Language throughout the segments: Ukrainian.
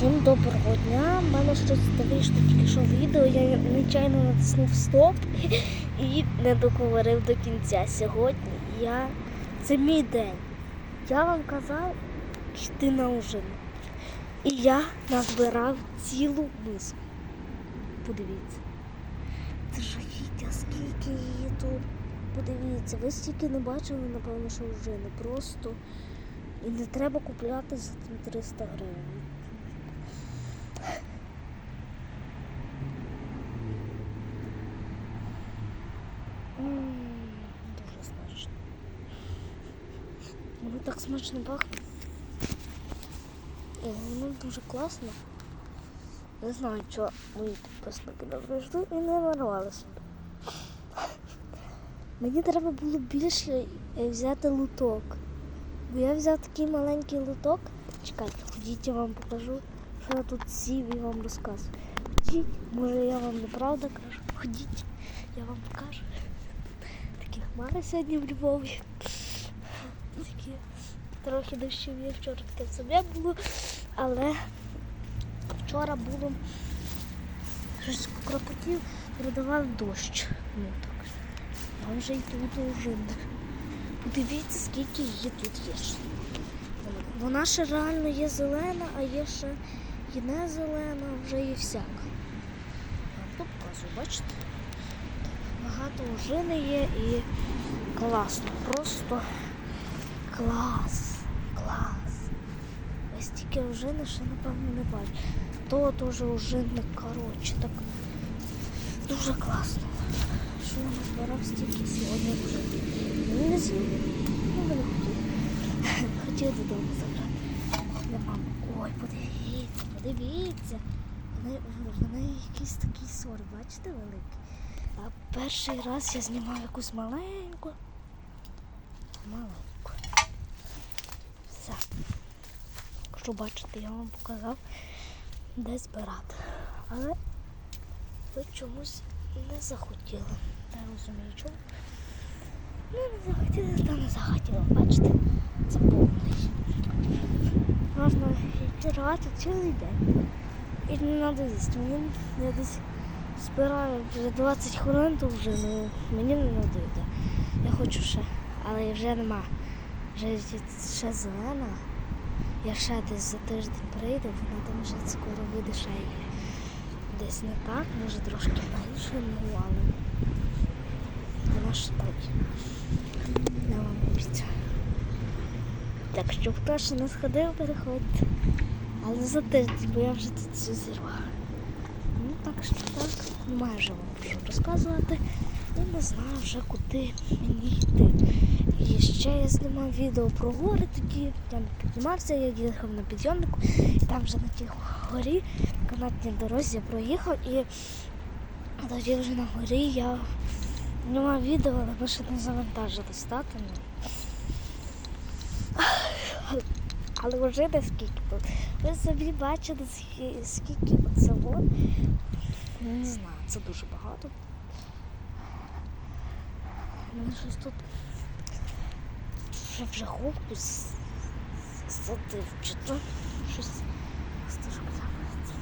Всім доброго дня. У мене щось вийшло тільки що відео. Я нечайно натиснув стоп і не договорив до кінця. Сьогодні я це мій день. Я вам казав йти на ужин. І я назбирав цілу миску. Подивіться. Це жахіття, скільки її тут. Подивіться, ви стільки не бачили, напевно, що ужини. Просто. І не треба купляти за 300 гривень. М, Дуже смачно. Воно так смачно пахне. І воно дуже класно. Не знаю, що мої підписники прийшли і не нарвалися. Мені треба було більше е, взяти луток. Бо я взяв такий маленький луток. Чекайте, ходіть, я вам покажу, що я тут сів і вам розказую. Ходіть, може я вам неправда кажу. Ходіть, я вам покажу. Такі хмари сьогодні в Львові. Такі трохи дощові, вчора таке собі було, але вчора було щось кропотів, передавав дощ. Ну так. А вже й тут уже. Подивіться, скільки її тут є. Вона ще реально є зелена, а є ще і не зелена, вже є всяка. Вам показую, бачите? Багато ожини є і класно. Просто клас. Клас. Ось тільки ожини ще, напевно, не бачу. То теж ожинник, коротше, так дуже класно. Що я назбирав стільки сьогодні вже. Не з'їв. Ну, не хотів. Хотів додому забрати. Ой, подивіться, подивіться. Вони, вони якийсь такий сорт, бачите, великий. А перший раз я знімав якусь маленьку. Маленьку. Все. Якщо бачите, я вам показав, де збирати. Але ви чомусь не захотіли. Не розумію, чому. Ну, не захотіли, та не захотіли. Бачите, це повний. Можна рвати цілий день. І не треба їсти. Мені я десь збираю вже 20 хвилин, то вже ну, мені не треба. Я хочу ще, але вже нема. Вже ще зелена. Я ще десь за тиждень прийду, вона там вже скоро ще десь не так, може трошки менше, ну але вона ж так. Я вам обіцяю. Так що хто ще не сходив, переходьте. Але за тиждень, бо я вже тут все зірвала. Ну так що так, майже вам що розказувати. І не знаю вже куди мені йти. І ще я знімав відео про гори тоді. Я не піднімався, я їхав на підйомнику, і там вже на тій горі, канатній дорозі я проїхав і тоді вже на горі я знімав відео, але ми ще не завантажились? Ну. Але- вже не скільки тут. Ви собі бачили, скільки це от. Не знаю, це дуже багато. Мене щось тут вже вже ховку садив, чи то щось стежка забудеться.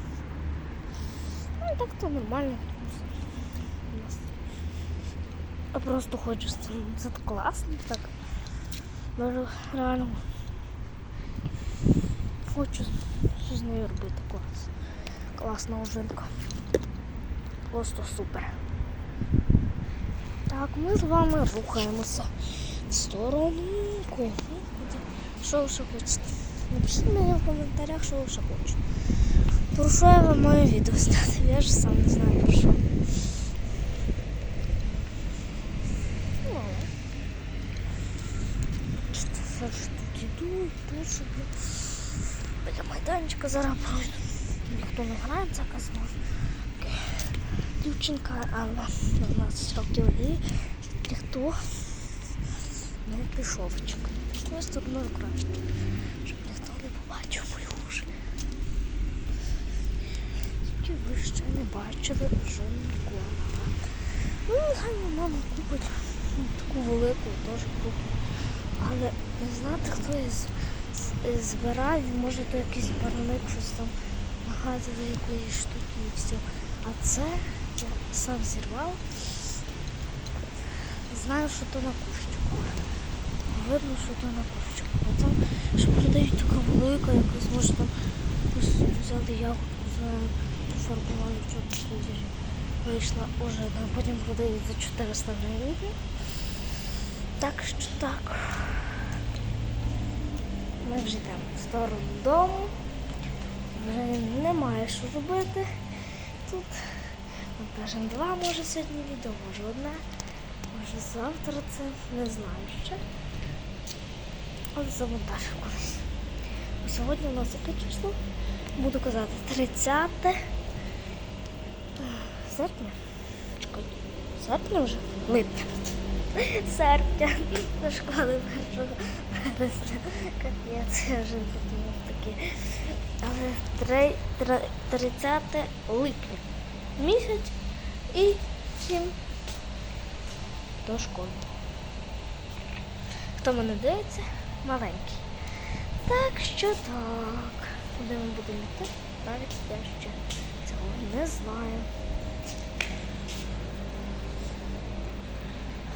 Ну так то нормально. Я просто хочу. Це класно, так. Може, реально хочу щось з нею робити клас. Класна ожинка. Просто супер. Так, ми з вами рухаємося в сторону. Кого? Що ви ще хочете? Напишіть мені в коментарях, що ви ще хочете. Про що я вам маю відео зняти? Я ж сам не знаю про що. Все ж тут іду, йду собі. Біля майданчика зараз пройду. Ніхто не грає, це Дівчинка Анна 12 років і ніхто не пішов. Ось тут може краще, щоб ніхто не побачив мою вже. Тільки ви ще не бачили вже ніколи. Ну, нехай мама купить ну, таку велику теж купить. Але не знати, хто із, з- збирає, може то якийсь бараник щось там до якоїсь штуки і все. А це я сам зірвав. Знаю, що то на кущику. Видно, що то на кущику. А там, що продають така велика, якась може там взяли ягодку за пофарбували в чорному кольорі. Вийшла уже, а потім продають за 400 гривень. Так що так. Ми вже йдемо в сторону дому. Вже немає що робити тут. Монтажем два, може сьогодні відео, може одне, може завтра це, не знаю ще. Але завантажу колись. Сьогодні у нас яке число? Буду казати 30 серпня. Чекай, серпня вже? Липня. Серпня. До школи першого вересня. Капець, я вже подумав таке. Але три- три- 30 липня. Місяць і всім до школи. Хто мене дивиться, маленький. Так що так. Куди ми будемо йти? Навіть я ще цього не знаю.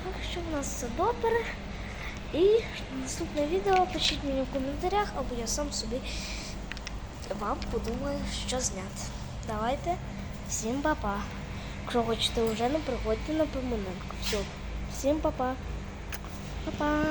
Так що в нас все добре. І наступне відео пишіть мені в коментарях, або я сам собі вам подумаю, що зняти. Давайте. Всім па-па. Якщо хочете вже не приходьте на поминанку. Все. Всім па-па. Па-па.